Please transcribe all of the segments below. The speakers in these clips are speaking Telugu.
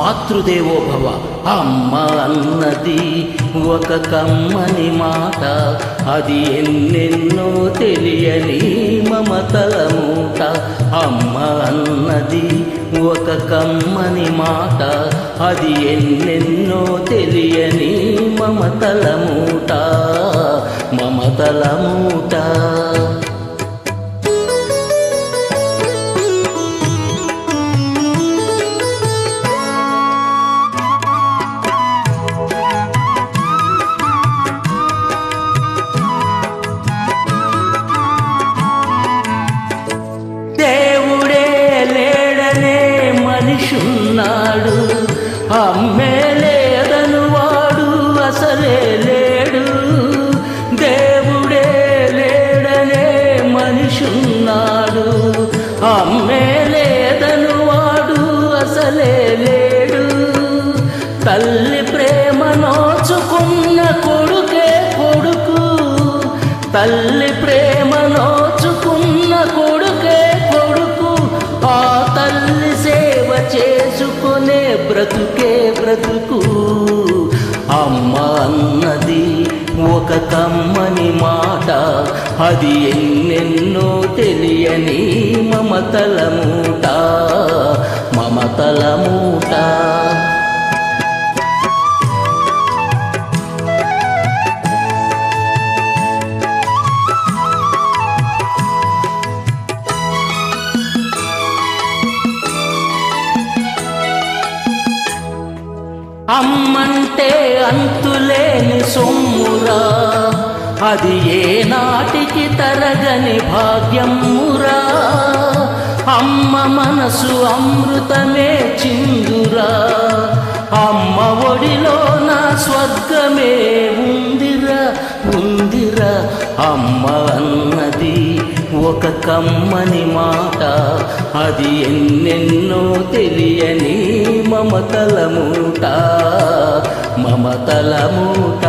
మాతృదేవో భవ అమ్మ అన్నది ఒక కమ్మని మాట. అది ఎన్నెన్నో తెలియని మమతల మూట. అమ్మ అన్నది ఒక కమ్మని మాట. అది ఎన్నెన్నో తెలియని మమతల మూట. మమతల మూట. మనిషున్నాడు. అమ్మే లేదను వాడు అసలే లేడు. దేవుడే లేడనే మనిషున్నాడు. అమ్మే లేదను వాడు అసలే లేడు. తల్లి ప్రేమ నోచుకున్న కొడుకే కొడుకు. తల్లి ప్రేమ నోచుకున్న కొడుకు బ్రతుకే బ్రతుకు. అమ్మ అన్నది ఒక కమ్మని మాట. అది ఎన్నెన్నో తెలియని మమతల మూట. మమతల మూట. అమ్మంటే అంతులేని సొమ్మురా. అది ఏ నాటికి తరగని భాగ్యమురా. అమ్మ మనసు అమృతమే చిందురా. అమ్మ ఒడిలో నా స్వర్గమే ఉందిరా ఉందిరా. అమ్మ కమ్మని మాట. అది ఎన్నెన్నో తెలియని మమతల మూట. మమతల మూట.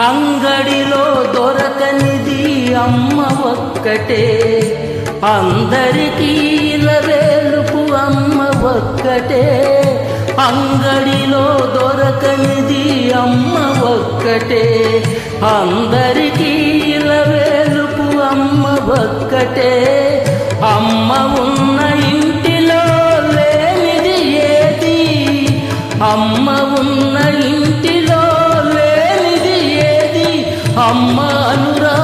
అంగడిలో దొరకనిది అమ్మ ఒక్కటే. అందరికీ ఇలవేలుపు అమ్మ ఒక్కటే. అంగడిలో దొరకనిది అమ్మ ఒక్కటే. అందరికీ ఇలవేలుపు అమ్మ ఒక్కటే. అమ్మ ఉన్న ఇంటిలో లేనిది ఏది? అమ్మ ఉన్న ఇంటిలో లేనిది ఏది? అమ్మ అనురా